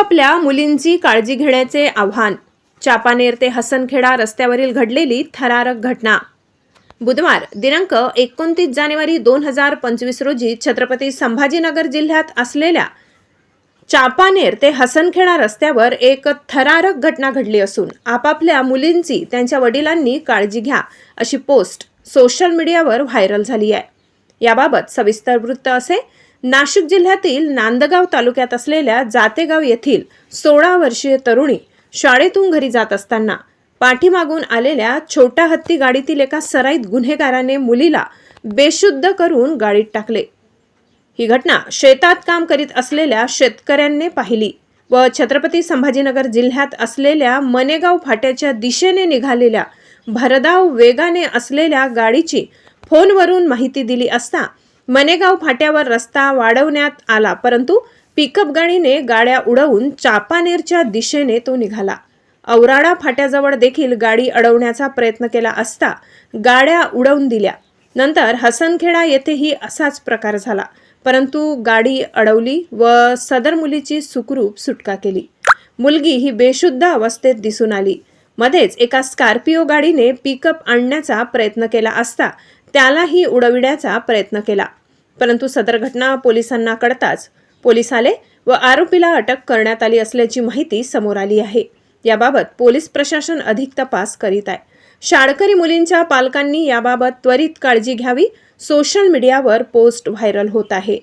आपापल्या मुलींची काळजी घेण्याचे आव्हान. चापानेर ते हसनखेडा रस्त्यावरील घडलेली थरारक घटना. बुधवार दिनांक एकोणतीस जानेवारी दोन हजार पंचवीस रोजी छत्रपती संभाजीनगर जिल्ह्यात असलेल्या चापानेर ते हसनखेडा रस्त्यावर एक थरारक घटना घडली असून आपापल्या मुलींची त्यांच्या वडिलांनी काळजी घ्या अशी पोस्ट सोशल मीडियावर व्हायरल झाली आहे. याबाबत सविस्तर वृत्त असे नाशिक जिल्ह्यातील नांदगाव तालुक्यात असलेल्या जातेगाव येथील सोळा वर्षीय तरुणी शाळेतून घरी जात असताना पाठीमागून आलेल्या छोट्या हत्ती गाडीतील एका सराईत गुन्हेगाराने मुलीला बेशुद्ध करून गाडीत टाकले. ही घटना शेतात काम करीत असलेल्या शेतकऱ्यांनी पाहिली व छत्रपती संभाजीनगर जिल्ह्यात असलेल्या मनेगाव फाट्याच्या दिशेने निघालेल्या भरधाव वेगाने असलेल्या गाडीची फोनवरून माहिती दिली असता मनेगाव फाट्यावर रस्ता वाढवण्यात आला परंतु पिकअप गाडीने गाड्या उडवून चापानेरच्या दिशेने तो निघाला. औराडा फाट्याजवळ देखील गाडी अडवण्याचा प्रयत्न केला असता गाड्या उडवून दिल्या. नंतर हसनखेडा येथेही असाच प्रकार झाला. परंतु गाडी अडवली व सदर मुलीची सुखरूप सुटका केली. मुलगी ही बेशुद्ध अवस्थेत दिसून आली. मध्येच एका स्कॉर्पिओ गाडीने पिकअप आणण्याचा प्रयत्न केला असता त्यालाही उडविण्याचा प्रयत्न केला. परंतु सदर घटना पोलिसांना कळताच पोलीस आले व आरोपीला अटक करण्यात आली असल्याची माहिती समोर आली आहे. याबाबत पोलीस प्रशासन अधिक तपास करीत आहे. शाळकरी मुलींच्या पालकांनी याबाबत त्वरित काळजी घ्यावी सोशल मीडियावर पोस्ट व्हायरल होत आहे.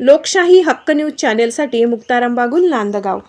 लोकशाही हक्क न्यूज चॅनेलसाठी मुक्ताराम बागुल नांदगाव.